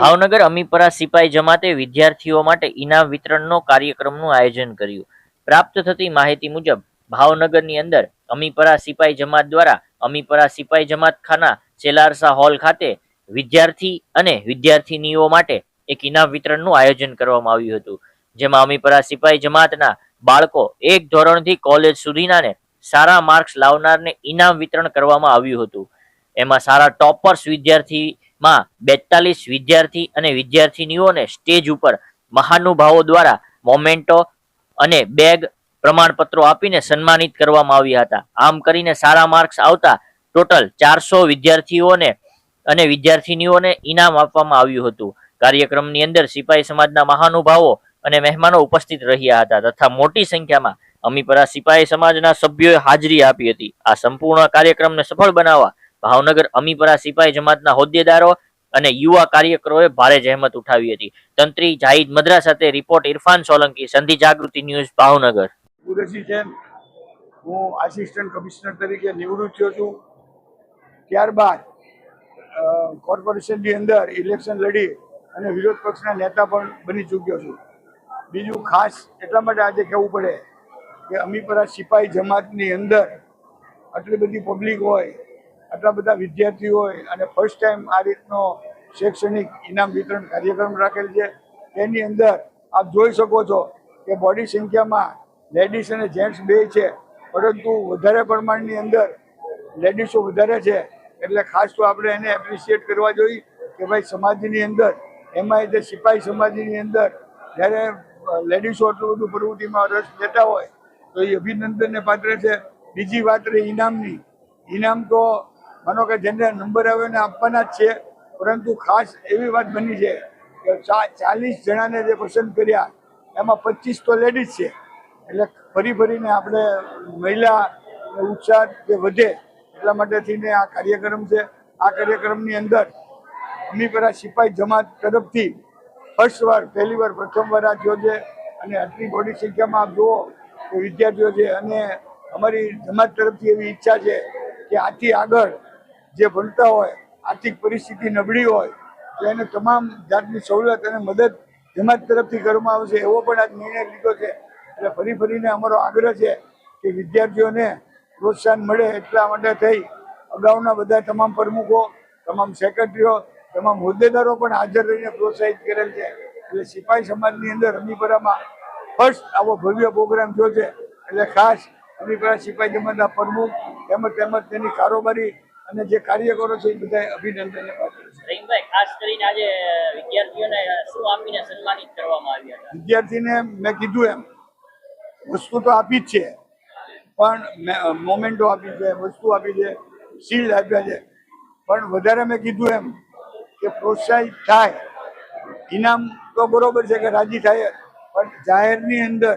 ભાવનગર અમીપરા સિપાઈ જમાતે વિદ્યાર્થીઓ માટે ઇનામ વિતરણનો કાર્યક્રમનું આયોજન કર્યું. પ્રાપ્ત થતી માહિતી મુજબ, ભાવનગરની અંદર અમીપરા સિપાઈ જમાત દ્વારા અમીપરા સિપાઈ જમાત ખાના સેલારસા હોલ ખાતે વિદ્યાર્થી અને વિદ્યાર્થીનીઓ માટે એક ઇનામ વિતરણનું આયોજન કરવામાં આવ્યું હતું. જેમાં અમીપરા સિપાઈ જમાતના બાળકો એક ધોરણથી કોલેજ સુધીનાને સારા માર્ક્સ લાવનારને ઇનામ વિતરણ કરવામાં આવ્યું હતું. એમાં સારા ટોપર્સ વિદ્યાર્થીમાં બેતાલીસ વિદ્યાર્થી અને વિદ્યાર્થીનીઓને સ્ટેજ ઉપર મહાનુભાવો દ્વારા મોમેન્ટો અને બેગ પ્રમાણપત્રો આપીને સન્માનિત કરવામાં આવ્યા હતા. આમ કરીને સારા માર્ક્સ આવતા ટોટલ ચારસો વિદ્યાર્થીઓને અને વિદ્યાર્થીનીઓને ઇનામ આપવામાં આવ્યું હતું. કાર્યક્રમની અંદર સિપાહી સમાજના મહાનુભાવો અને મહેમાનો ઉપસ્થિત રહ્યા હતા તથા મોટી સંખ્યામાં અમીપરા સિપાહી સમાજના સભ્યોએ હાજરી આપી હતી. આ સંપૂર્ણ કાર્યક્રમને સફળ બનાવવા ભાવનગર અમીપરા સિપાહી જમાતના હોદ્દેદારો અને યુવા કાર્યકરોએ ભારે જહેમત ઉઠાવી હતી. તંત્રી જાહિદ મદ્રા સાથે રિપોર્ટ ઇરફાન સોલંકી, સંધિ જાગૃતિ ન્યૂઝ, ભાવનગર. હું આસિસ્ટન્ટ કમિશનર તરીકે નિવૃત્ત થયો છું. ત્યારબાદ કોર્પોરેશનની અંદર ઇલેક્શન લડી અને વિરોધ પક્ષના નેતા પણ બની ચૂક્યો છું. બીજું ખાસ એટલા માટે આજે કહેવું પડે કે અમીપરા સિપાઈ જમાતની અંદર આટલી બધી પબ્લિક હોય, આટલા બધા વિદ્યાર્થીઓ હોય અને ફર્સ્ટ ટાઈમ આ રીતનો શૈક્ષણિક ઇનામ વિતરણ કાર્યક્રમ રાખેલ છે, તેની અંદર આપ જોઈ શકો છો કે બોડી સંખ્યામાં લેડીઝ અને જેન્ટ્સ બે છે, પરંતુ વધારે પ્રમાણની અંદર લેડીઝો વધારે છે, એટલે ખાસ તો આપણે એને એપ્રિશિએટ કરવા જોઈએ કે ભાઈ સમાજની અંદર, એમાંય તે સિપાહી સમાજની અંદર જ્યારે લેડીઝો આટલું બધું પ્રવૃત્તિમાં રસ લેતા હોય, તો એ અભિનંદનને પાત્ર છે. બીજી વાત રહી ઇનામની. ઇનામ તો માનો કે જેને નંબર આવે ને આપવાના જ છે, પરંતુ ખાસ એવી વાત બની છે કે ચાલીસ જણાને જે પસંદ કર્યા, એમાં પચીસ તો લેડીઝ છે. એટલે ફરી ફરીને આપણે મહિલા ઉત્સાહ જે વધે એટલા માટે થઈને આ કાર્યક્રમ છે. આ કાર્યક્રમની અંદર અમીપરા સિપાઈ જમાત તરફથી ફર્સ્ટ વાર, પહેલી વાર, પ્રથમ વાર આ છે અને આટલી મોટી સંખ્યામાં આપ જુઓ તો વિદ્યાર્થીઓ છે અને અમારી જમાત તરફથી એવી ઈચ્છા છે કે આથી આગળ જે ભણતા હોય, આર્થિક પરિસ્થિતિ નબળી હોય, તો એને તમામ જાતની સવલત અને મદદ જમાત તરફથી કરવામાં આવશે એવો પણ આજ નિર્ણય લીધો છે. એટલે ફરી ફરીને અમારો આગ્રહ છે કે વિદ્યાર્થીઓને પ્રોત્સાહન મળે એટલા માટે થઈ. અગાઉના બધા તમામ પ્રમુખો, તમામ સેક્રેટરીઓ તમામ હોદ્દેદારો પણ હાજર રહીને પ્રોત્સાહિત કરેલ છે. એટલે સિપાઈ સમાજની અંદર રમીપરામાં ફર્સ્ટ આવો ભવ્ય પ્રોગ્રામ થયો છે. એટલે ખાસ રમીપરા સિપાઈ સમાજના પ્રમુખ તેમજ તેમજ તેની કારોબારી અને જે કાર્યકરો છે એ બધા અભિનંદનને પાત્ર છે. રહીમભાઈ ખાસ કરીને આજે વિદ્યાર્થીઓને શું આપીને સન્માનિત કરવામાં આવ્યા વિદ્યાર્થીને મેં કીધું એમ વસ્તુ તો આપી જ છે પણ મોમેન્ટો આપી છે વસ્તુ આપી છે શીલ્ડ આપ્યા છે. પણ વધારે મેં કીધું એમ કે પ્રોત્સાહિત થાય. ઇનામ તો બરોબર છે કે રાજી થાય પણ જાહેરની અંદર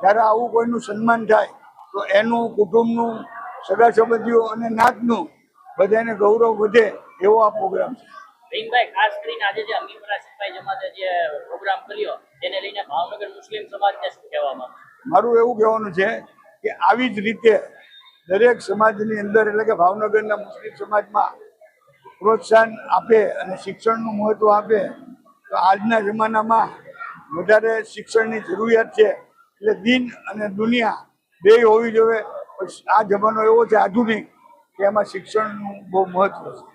જ્યારે આવું કોઈનું સન્માન થાય તો એનું કુટુંબનું સગા સંબંધીઓ અને નાતનું બધાને ગૌરવ વધે એવો આ પ્રોગ્રામ છે. ખાસ કરીને આજે જે અમીપરા સિપાઈ જમાતે જે પ્રોગ્રામ કર્યો તેને લઈને ભાવનગર મુસ્લિમ સમાજને શું કહેવા મારું એવું કહેવાનું છે કે આવી જ રીતે દરેક સમાજની અંદર એટલે કે ભાવનગરના મુસ્લિમ સમાજમાં પ્રોત્સાહન આપે અને શિક્ષણનું મહત્વ આપે, તો આજના જમાનામાં વધારે શિક્ષણની જરૂરિયાત છે. એટલે દિન અને દુનિયા બે હોવી જોઈએ. આ જમાનો એવો છે આધુનિક કે એમાં શિક્ષણનું બહુ મહત્વ છે.